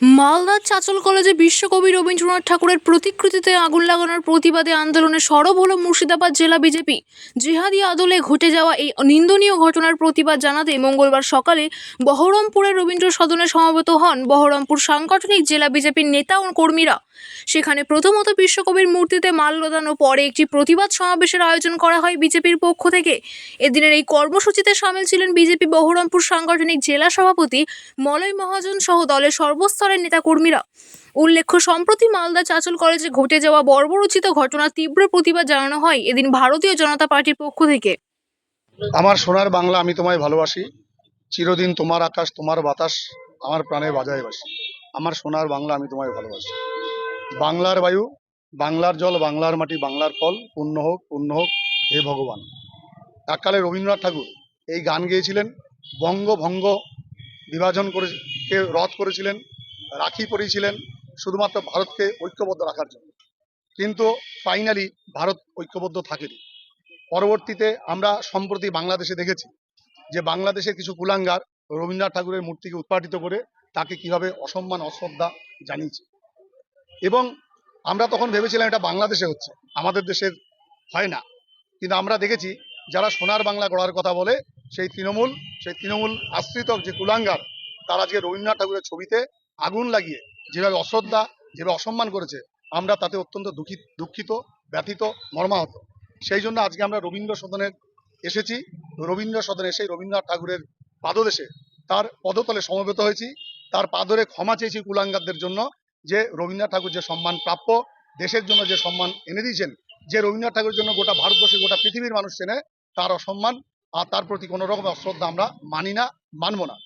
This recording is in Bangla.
মালদার চাচল কলেজে বিশ্বকবি রবীন্দ্রনাথ ঠাকুরের প্রতিকৃতিতে আগুন লাগানোর প্রতিবাদে আন্দোলনে সরব হল মুর্শিদাবাদ জেলা বিজেপি। জিহাদি আদলে ঘটে যাওয়া এই নিন্দনীয় ঘটনার প্রতিবাদ জানাতে মঙ্গলবার সকালে বহরমপুরের রবীন্দ্র সদনে সমবেত হন বহরমপুর সাংগঠনিক জেলা বিজেপির নেতা ও কর্মীরা। সেখানে প্রথমত বিশ্বকবির মূর্তিতে মাল্যদান ও পরে একটি প্রতিবাদ সমাবেশের আয়োজন করা হয় বিজেপির পক্ষ থেকে। এদিনের এই কর্মসূচিতে সামিল ছিলেন বিজেপি বহরমপুর সাংগঠনিক জেলা সভাপতি মলয় মহাজন সহ দলের সর্বস্তরের নেতাকর্মীরা উল্লেখ্য, সম্প্রতি মালদা চাচল কলেজে ঘটে যাওয়া বর্বরোচিত ঘটনার তীব্র প্রতিবাদ জানানো হয় এদিন ভারতীয় জনতা পার্টির পক্ষ থেকে। আমার সোনার বাংলা আমি তোমায় ভালোবাসি, চিরদিন তোমার আকাশ, তোমার বাতাস আমার প্রাণে বাজায় বাসি। আমার সোনার বাংলা আমি তোমায় ভালোবাসি। বাংলার বায়ু, বাংলার জল, বাংলার মাটি, বাংলার ফল পূর্ণ হোক পূর্ণ হোক, হে ভগবান। এককালে রবীন্দ্রনাথ ঠাকুর এই গান গেয়েছিলেন, বঙ্গভঙ্গ বিভাজন করে কে রদ করেছিলেন রাখি পরিয়েছিলেন শুধুমাত্র ভারতকে ঐক্যবদ্ধ রাখার জন্য। কিন্তু ফাইনালি ভারত ঐক্যবদ্ধ থাকেনি। পরবর্তীতে আমরা সম্প্রতি বাংলাদেশে দেখেছি যে বাংলাদেশের কিছু কুলাঙ্গার রবীন্দ্রনাথ ঠাকুরের মূর্তিকে উৎপাটিত করে তাকে কীভাবে অসম্মান, অশ্রদ্ধা জানিয়েছে। এবং আমরা তখন ভেবেছিলাম এটা বাংলাদেশে হচ্ছে, আমাদের দেশের হয় না। কিন্তু আমরা দেখেছি যারা সোনার বাংলা গড়ার কথা বলে, সেই তৃণমূল সেই তৃণমূল আশ্রিত যে কুলাঙ্গার, তারা আজকে রবীন্দ্রনাথ ঠাকুরের ছবিতে আগুন লাগিয়ে যেভাবে অশ্রদ্ধা, যেভাবে অসম্মান করেছে, আমরা তাতে অত্যন্ত দুঃখিত দুঃখিত, ব্যথিত, মর্মাহত। সেই জন্য আজকে আমরা রবীন্দ্র সদনে এসেছি। রবীন্দ্র সদনে এসে রবীন্দ্রনাথ ঠাকুরের পাদদেশে তার পদতলে সমবেত হয়েছি। তার পাদরে ক্ষমা চেয়েছি কুলাঙ্গারদের জন্য যে রবীন্দ্রনাথ ঠাকুর যে সম্মান প্রাপ্য, দেশের জন্য যে সম্মান এনে দিয়েছেন, যে রবীন্দ্রনাথ ঠাকুরের জন্য গোটা ভারতবর্ষে গোটা পৃথিবীর মানুষ চেনে, তার অসম্মান আর তার প্রতি কোনো রকম অশ্রদ্ধা আমরা মানি না, মানব না।